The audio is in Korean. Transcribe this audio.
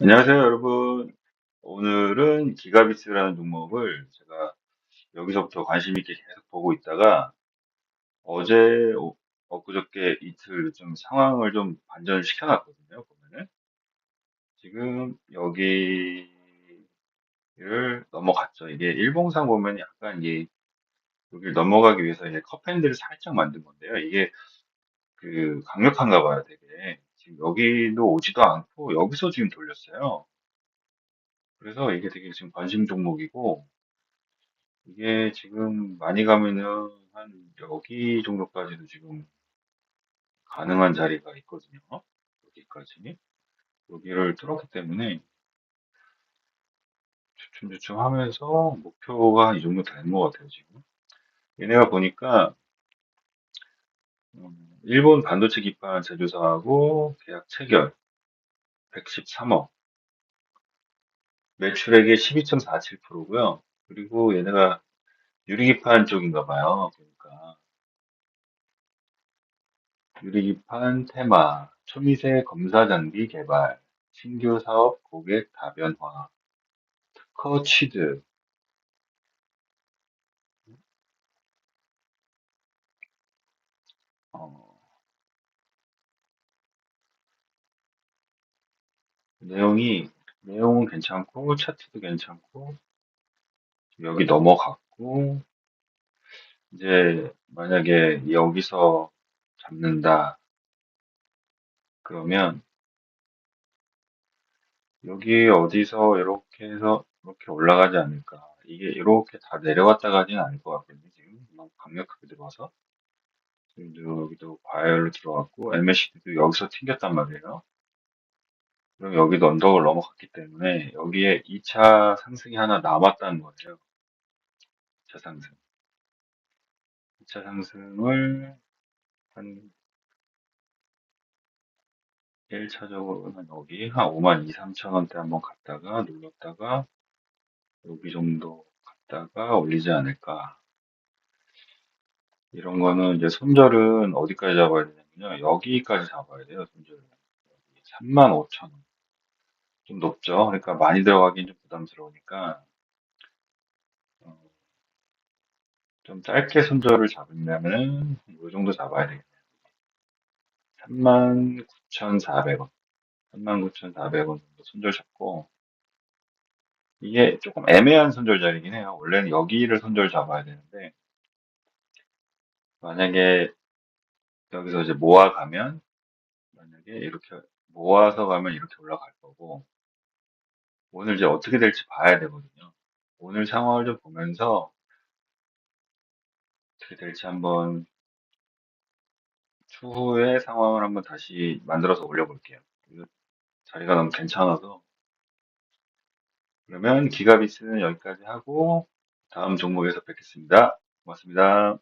안녕하세요, 여러분. 오늘은 기가비스라는 종목을 제가 여기서부터 관심 있게 계속 보고 있다가 어제, 오- 엊그저께 이틀 좀 상황을 좀 반전을 시켜놨거든요, 보면은. 지금 여기를 넘어갔죠. 이게 일봉상 보면 약간 이게 여기를 넘어가기 위해서 이제 컵핸들을 살짝 만든 건데요. 이게 그 강력한가 봐요, 되게. 지금 여기도 오지도 않고 여기서 지금 돌렸어요. 그래서 이게 되게 지금 관심 종목이고 이게 지금 많이 가면은 한 여기 정도까지도 지금 가능한 자리가 있거든요. 여기까지. 여기를 뚫었기 때문에 주춤주춤 하면서 목표가 이 정도 되는 것 같아요, 지금. 얘네가 보니까, 음, 일본 반도체 기판 제조사하고 계약 체결 113억, 매출액의 12.47%고요. 그리고 얘네가 유리기판 쪽인가 봐요. 그러니까 유리기판 테마, 초미세 검사 장비 개발, 신규 사업 고객 다변화, 특허 취득, 어, 내용이, 내용은 괜찮고, 차트도 괜찮고, 여기 넘어갔고, 이제 만약에 여기서 잡는다, 그러면 여기 어디서 이렇게 해서 이렇게 올라가지 않을까. 이게 이렇게 다 내려왔다 가지는 않을 것 같거든요, 지금. 강력하게 들어와서. 지금도 여기도 과열로 들어왔고, MACD도 여기서 튕겼단 말이에요. 그럼 여기도 언덕을 넘어갔기 때문에 여기에 2차 상승이 하나 남았다는 거죠. 2차 상승. 2차 상승을 한 1차적으로는 여기 한 5만 2, 3천 원대 한번 갔다가 눌렀다가 여기 정도 갔다가 올리지 않을까. 이런 거는 이제 손절은 어디까지 잡아야 되냐면요. 여기까지 잡아야 돼요, 손절은. 3만 5천 원. 좀 높죠. 그러니까 많이 들어가긴 좀 부담스러우니까 어, 좀 짧게 손절을 잡으려면은 이 정도 잡아야 되겠네요. 39,400원. 39,400원 정도 손절 잡고, 이게 조금 애매한 손절 자리긴 해요. 원래는 여기를 손절 잡아야 되는데, 만약에 여기서 이제 모아가면, 만약에 이렇게 모아서 가면 이렇게 올라갈 거고, 오늘 이제 어떻게 될지 봐야 되거든요. 오늘 상황을 좀 보면서 어떻게 될지 한번 추후의 상황을 한번 다시 만들어서 올려볼게요. 자리가 너무 괜찮아서. 그러면 기가비스는 여기까지 하고, 다음 종목에서 뵙겠습니다. 고맙습니다.